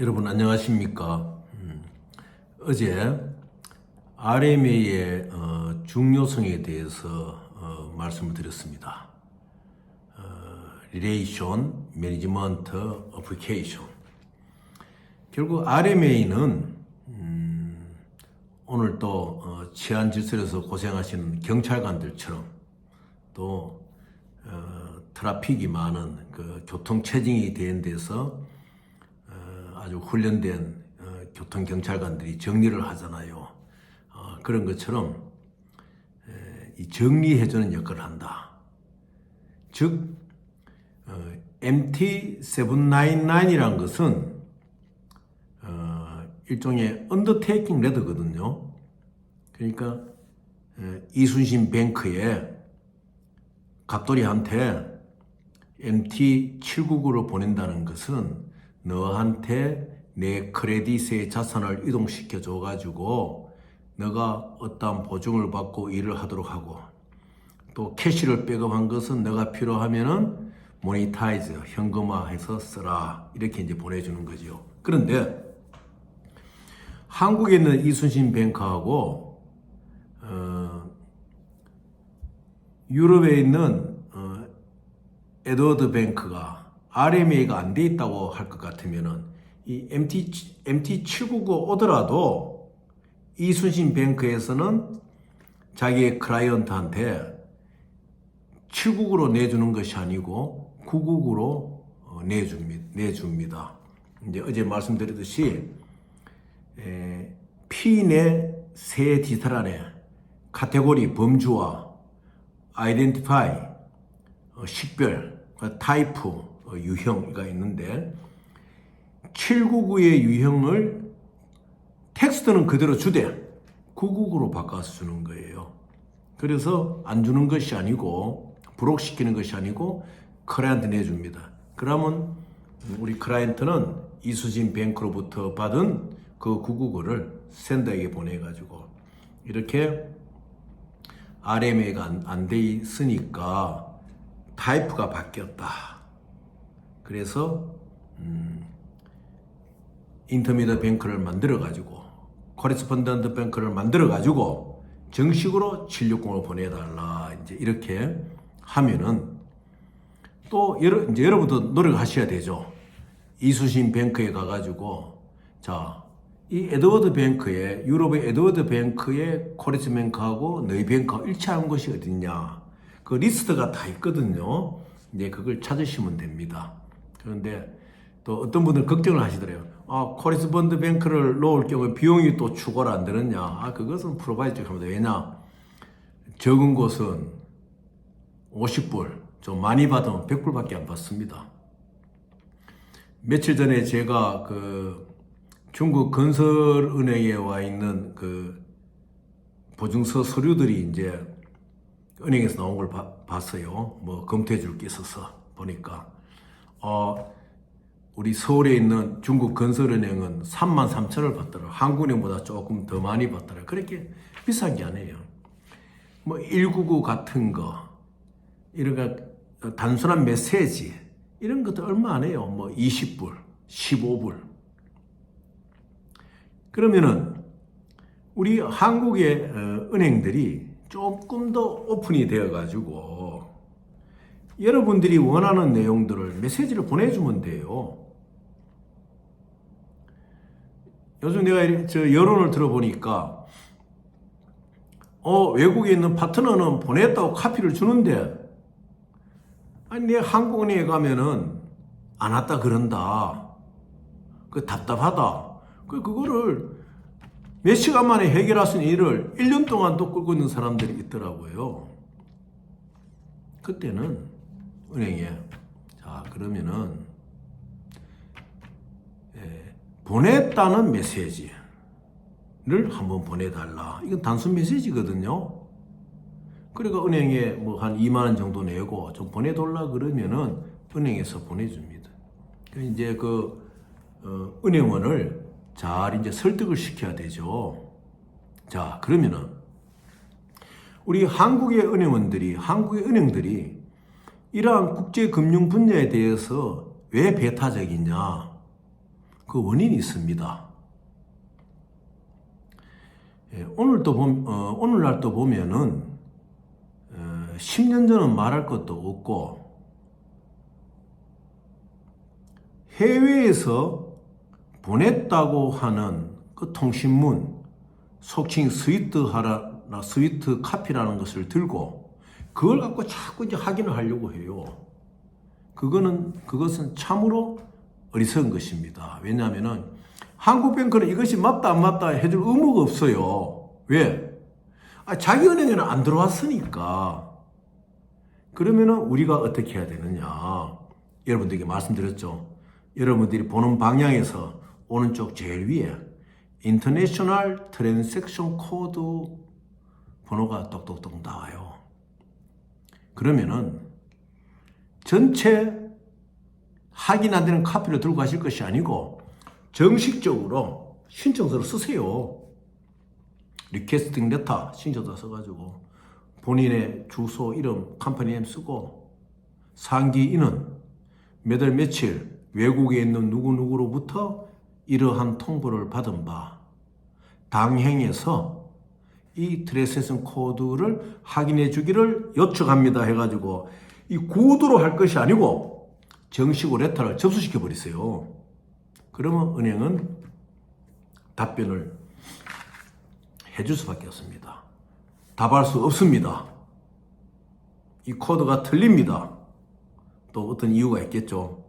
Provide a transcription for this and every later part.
여러분 안녕하십니까? 음, 어제 RMA의 어, 중요성에 대해서 어, 말씀을 드렸습니다. 어, Relation Management Application. 결국 RMA는 음, 오늘 또 어, 치안 질서에서 고생하시는 경찰관들처럼 또 어, 트라픽이 많은 그 교통 체증이 된 데서 어, 아주 훈련된 어, 교통 경찰관들이 정리를 하잖아요. 어, 그런 것처럼 에, 이 정리해주는 역할을 한다. 즉 어, MT799이란 것은 어, 일종의 언더테이킹 레더거든요. 그러니까 에, 이순신 뱅크에 갑돌이한테 MT799로 보낸다는 것은 너한테 내 크레딧의 자산을 이동시켜 줘가지고 너가 어떠한 보증을 받고 일을 하도록 하고 또 캐시를 백업한 것은 너가 필요하면은 모니타이즈 현금화해서 쓰라 이렇게 이제 보내주는 거죠. 그런데 한국에 있는 이순신 뱅크하고 어, 유럽에 있는 어, 에드워드 뱅크가 RMA가 안 돼 있다고 할 것 같으면은 이 MT MT799 오더라도 이순신 뱅크에서는 자기의 클라이언트한테 799로 내주는 것이 아니고 999로 내줍니다. 내줍니다. 이제 어제 말씀드렸듯이 에, 피인의 세 디지털 안에 카테고리 범주와 아이덴티파이 어, 식별 그 타이프 어, 유형가 있는데 799의 유형을 텍스트는 그대로 주되 999로 바꿔서 주는 거예요. 그래서 안 주는 것이 아니고 브록시키는 것이 아니고 클라이언트 내줍니다. 그러면 우리 클라이언트는 이수진 뱅크로부터 받은 그 999를 샌더에게 보내가지고 이렇게 RMA가 안 돼 있으니까 타이프가 바뀌었다. 그래서 음, 인터미디어 뱅크를 만들어 가지고 코레스폰던트 뱅크를 만들어 가지고 정식으로 760을 보내달라 이제 이렇게 하면은 또 여러 이제 여러분도 노력하셔야 되죠. 이수신 뱅크에 가가지고 자. 이 에드워드 뱅크에 유럽의 에드워드 뱅크의 코레스 뱅크하고 너희 뱅크가 일치하는 곳이 어딨냐 그 리스트가 다 있거든요 이제 그걸 찾으시면 됩니다 그런데 또 어떤 분들 걱정을 하시더래요. 아 코레스본드 뱅크를 놓을 경우에 비용이 또 추가로 안 되느냐. 아 그것은 프로바이드 합니다. 왜냐? 적은 곳은 50불 좀 많이 받으면 100불 밖에 안 받습니다. 며칠 전에 제가 그 중국 건설은행에 와 있는 그 보증서 서류들이 이제 은행에서 나온 걸 봐, 봤어요. 뭐 검토해 줄 게 있어서 보니까 어 우리 서울에 있는 중국 건설은행은 3만 3천을 받더라. 한국은행보다 조금 더 많이 받더라. 그렇게 비싼 게 아니에요. 뭐 199 같은 거 이런 거 단순한 메시지 이런 것도 얼마 안 해요. 뭐 20불, 15불. 그러면은 우리 한국의 어, 은행들이 조금 더 오픈이 되어 가지고 여러분들이 원하는 내용들을 메시지를 보내주면 돼요. 요즘 내가 저 여론을 들어보니까 어 외국에 있는 파트너는 보냈다고 카피를 주는데 아니 내 한국은행에 가면은 안 왔다 그런다. 그 답답하다. 그 그거를 몇 시간 만에 해결할 수 일을 1년 동안 또 끌고 있는 사람들이 있더라고요. 그때는 은행에 자 그러면은 예, 보냈다는 메시지를 한번 보내달라. 이건 단순 메시지거든요. 그러니까 은행에 뭐 한 2만 원 정도 내고 좀 보내달라 그러면은 은행에서 보내줍니다. 이제 그 어, 은행원을 잘 이제 설득을 시켜야 되죠. 자, 그러면은 우리 한국의 은행원들이 한국의 은행들이 이러한 국제 금융 분야에 대해서 왜 배타적이냐? 그 원인이 있습니다. 예, 오늘도 봄, 어, 오늘날 또 보면은 어, 10년 전은 말할 것도 없고 해외에서 보냈다고 하는 그 통신문 속칭 스위트 하라나 스위트 카피라는 것을 들고 그걸 갖고 자꾸 이제 확인을 하려고 해요. 그거는 그것은 참으로 어리석은 것입니다. 왜냐하면은 한국뱅크는 이것이 맞다 안 맞다 해줄 의무가 없어요. 왜? 아, 자기 은행에는 안 들어왔으니까. 그러면은 우리가 어떻게 해야 되느냐? 여러분들에게 말씀드렸죠. 여러분들이 보는 방향에서 오른쪽 제일 위에 인터내셔널 트랜섹션 코드 번호가 똑똑똑 나와요. 그러면은 전체 확인 안 되는 카피를 들고 가실 것이 아니고 정식적으로 신청서를 쓰세요. 리퀘스팅 레터 신청서 써가지고 본인의 주소, 이름, 컴퍼니 이름 쓰고 상기 인은 몇 월 며칠 외국에 있는 누구누구로부터 이러한 통보를 받은 바 당행에서 이 트레세션 코드를 확인해 주기를 요청합니다 해가지고 이 구두로 할 것이 아니고 정식으로 레터를 접수시켜 버리세요. 그러면 은행은 답변을 해줄 수밖에 없습니다. 답할 수 없습니다. 이 코드가 틀립니다. 또 어떤 이유가 있겠죠.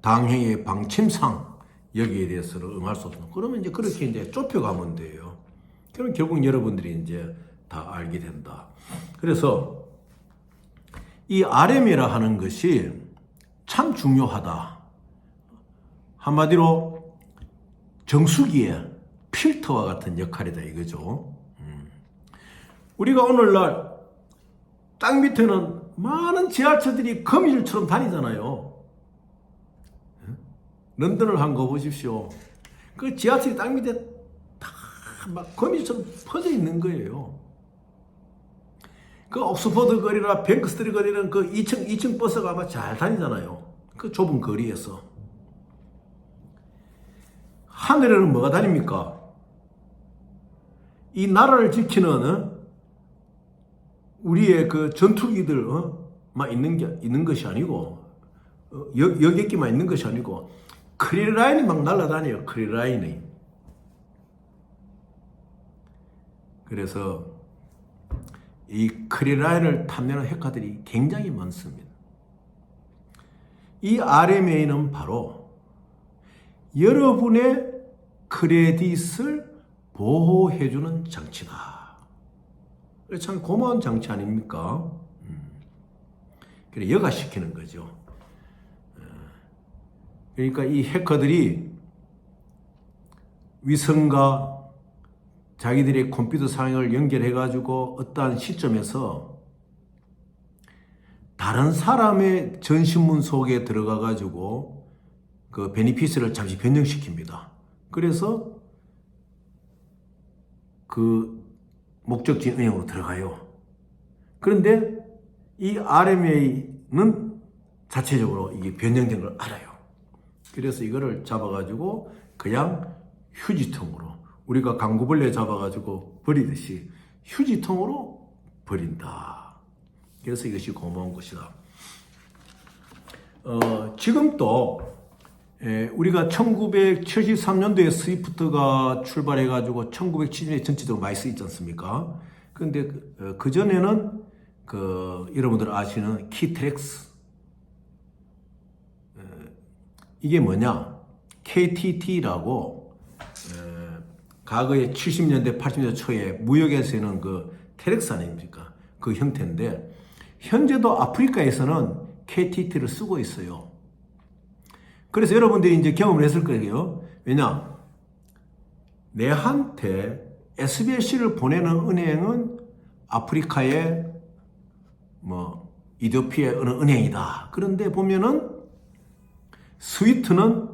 당행의 방침상 여기에 대해서는 응할 수 없는. 그러면 이제 그렇게 이제 좁혀가면 돼요. 그럼 결국 여러분들이 이제 다 알게 된다. 그래서 이 RM이라 하는 것이 참 중요하다. 한마디로 정수기의 필터와 같은 역할이다 이거죠. 음. 우리가 오늘날 땅 밑에는 많은 지하철들이 거미줄처럼 다니잖아요. 런던을 한 거 보십시오. 그 지하철이 땅 밑에 다 막 거미줄처럼 퍼져 있는 거예요. 그 옥스퍼드 거리나 뱅크스트리 거리는 그 2층, 2층 버스가 아마 잘 다니잖아요. 그 좁은 거리에서. 하늘에는 뭐가 다닙니까? 이 나라를 지키는 어? 우리의 그 전투기들 어? 만 있는 게 있는 것이 아니고 어, 여, 여객기만 있는 것이 아니고 크릴라인이 막 날아다녀요. 크릴라인이. 그래서 이 크릴라인을 탐내는 해커들이 굉장히 많습니다. 이 RMA는 바로 여러분의 크레딧을 보호해주는 장치다. 참 고마운 장치 아닙니까? 음. 그래 여가시키는 거죠. 어. 그러니까 이 해커들이 위성과 자기들의 컴퓨터 상을 연결해 가지고 어떠한 시점에서 다른 사람의 전신문 속에 들어가 가지고 그 베니피스를 잠시 변경시킵니다. 그래서 그 목적지 은행으로 들어가요. 그런데 이 RMA는 자체적으로 이게 변경된 걸 알아요. 그래서 이거를 잡아가지고 그냥 휴지통으로 우리가 강구벌레 잡아가지고 버리듯이 휴지통으로 버린다. 그래서 이것이 고마운 것이다. 어, 지금 또 에, 우리가 1973년도에 스위프트가 출발해가지고 1970년에 전체적으로 많이 쓰이지 않습니까? 그런데 그, 어, 그 전에는 그 여러분들 아시는 키트렉스 에, 이게 뭐냐? KTT라고 에, 과거에 70년대 80년대 초에 무역에서는 그 테렉스 아닙니까? 그 형태인데 현재도 아프리카에서는 KTT를 쓰고 있어요. 그래서 여러분들이 이제 경험을 했을 거예요. 왜냐? 내한테 SBC를 보내는 은행은 아프리카의 뭐 이디오피아의 어느 은행이다. 그런데 보면은 스위트는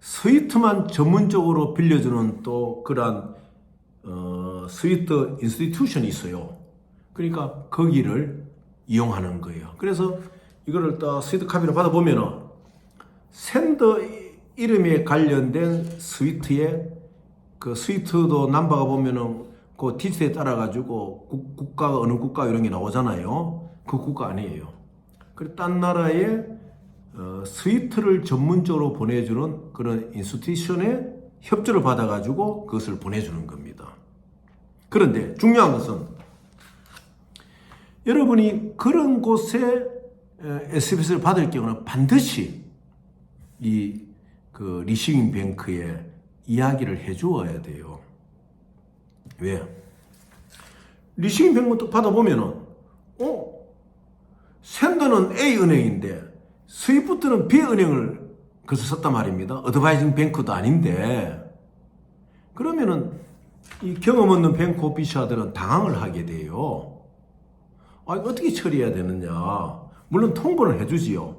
스위트만 전문적으로 빌려주는 또 그러한 어, 스위트 인스티튜션이 있어요. 그러니까 거기를 이용하는 거예요. 그래서 이거를 또 스위트 카피를 받아보면은 샌더 이름에 관련된 스위트에 그 스위트도 남바가 보면은 그 디스에 따라 가지고 국가가 어느 국가 이런 게 나오잖아요. 그 국가 아니에요. 그딴 나라에 어, 스위트를 전문적으로 보내주는 그런 인스티튜션의 협조를 받아가지고 그것을 보내주는 겁니다. 그런데 중요한 것은 여러분이 그런 곳에 SBS를 받을 경우는 반드시 이 그 리싱 뱅크에 이야기를 해 주어야 돼요. 왜? 리싱 뱅크 받아보면은, 어? 샌더는 A 은행인데 스위프트는 B 은행을 그래서 썼단 말입니다. 어드바이징 뱅크도 아닌데 그러면은 이 경험 없는 뱅크 오피셔들은 당황을 하게 돼요. 아, 어떻게 처리해야 되느냐. 물론 통보를 해주지요.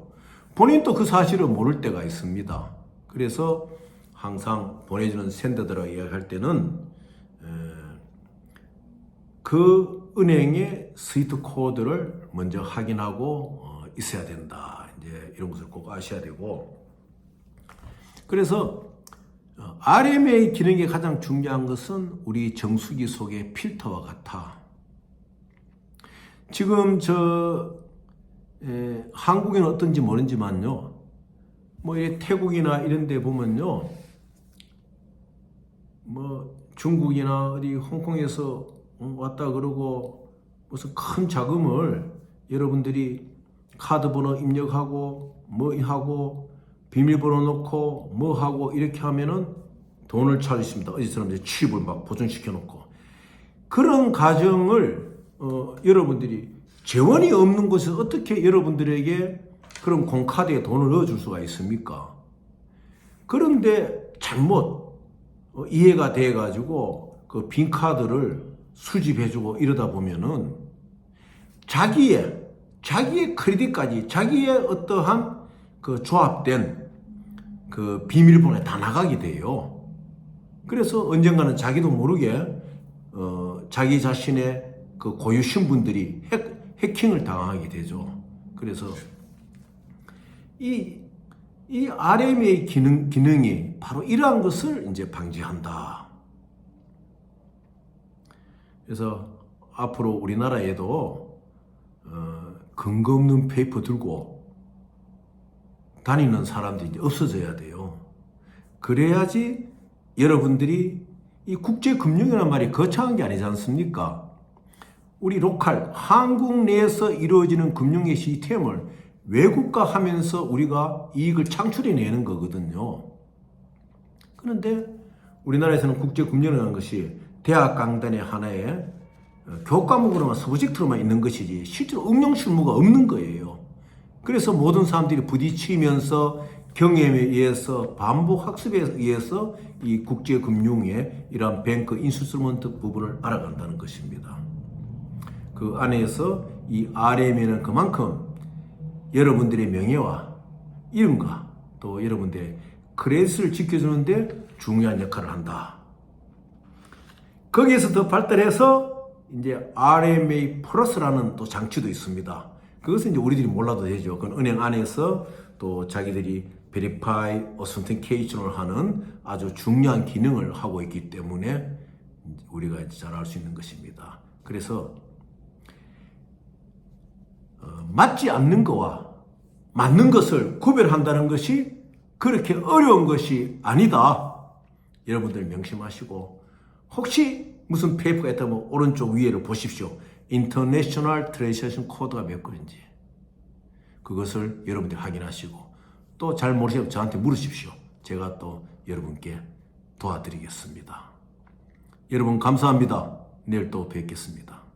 본인도 그 사실을 모를 때가 있습니다. 그래서 항상 보내주는 샌더들하고 이야기할 때는 에, 그 은행의 스위트 코드를 먼저 확인하고 어, 있어야 된다. 이제 이런 것을 꼭 아셔야 되고. 그래서 어, RMA 기능이 가장 중요한 것은 우리 정수기 속의 필터와 같아. 지금 저 에, 한국에는 어떤지 모르지만요. 뭐이 태국이나 이런 데 보면요. 뭐 중국이나 어디 홍콩에서 어, 왔다 그러고 무슨 큰 자금을 여러분들이 카드 번호 입력하고 뭐 하고 비밀번호 넣고 뭐 하고 이렇게 하면은 돈을 찾으십니다. 어디서는 이제 칩을 막 보존시켜 놓고 그런 가정을 어, 여러분들이 재원이 없는 곳에 어떻게 여러분들에게 그런 공카드에 돈을 넣어줄 수가 있습니까? 그런데 잘못 어, 이해가 돼 가지고 그 빈 카드를 수집해주고 이러다 보면은 자기의 자기의 크레딧까지 자기의 어떠한 그 조합된 그 비밀번호에 다 나가게 돼요. 그래서 언젠가는 자기도 모르게 어, 자기 자신의 그 고유 신분들이 핵, 해킹을 당하게 되죠. 그래서 이, 이 RMA 기능, 기능이 바로 이러한 것을 이제 방지한다. 그래서 앞으로 우리나라에도 어, 근거 없는 페이퍼 들고 다니는 사람들이 없어져야 돼요. 그래야지 여러분들이 이 국제금융이라는 말이 거창한 게 아니지 않습니까? 우리 로컬, 한국 내에서 이루어지는 금융의 시스템을 외국화 하면서 우리가 이익을 창출해내는 거거든요. 그런데 우리나라에서는 국제금융이라는 것이 대학 강단의 하나의 어, 교과목으로만 서브젝트로만 있는 것이지 실제로 응용 실무가 없는 거예요. 그래서 모든 사람들이 부딪히면서 경험에 의해서 반복 학습에 의해서 이 국제 금융의 이러한 뱅크 인스트루먼트 부분을 알아간다는 것입니다. 그 안에서 이 RM에는 그만큼 여러분들의 명예와 이름과 또 여러분들의 크레딧을 지켜주는데 중요한 역할을 한다. 거기에서 더 발달해서 이제 RMA 플러스라는 또 장치도 있습니다. 그것은 이제 우리들이 몰라도 되죠. 그건 은행 안에서 또 자기들이 베리파이 어센티케이션을 하는 아주 중요한 기능을 하고 있기 때문에 우리가 잘 알 수 있는 것입니다. 그래서 어, 맞지 않는 거와 맞는 것을 구별한다는 것이 그렇게 어려운 것이 아니다. 여러분들 명심하시고 혹시 무슨 페이퍼가 있다면 오른쪽 위에를 보십시오. 인터내셔널 트레이션 코드가 몇 건인지 그것을 여러분들이 확인하시고 또 잘 모르시면 저한테 물으십시오. 제가 또 여러분께 도와드리겠습니다. 여러분 감사합니다. 내일 또 뵙겠습니다.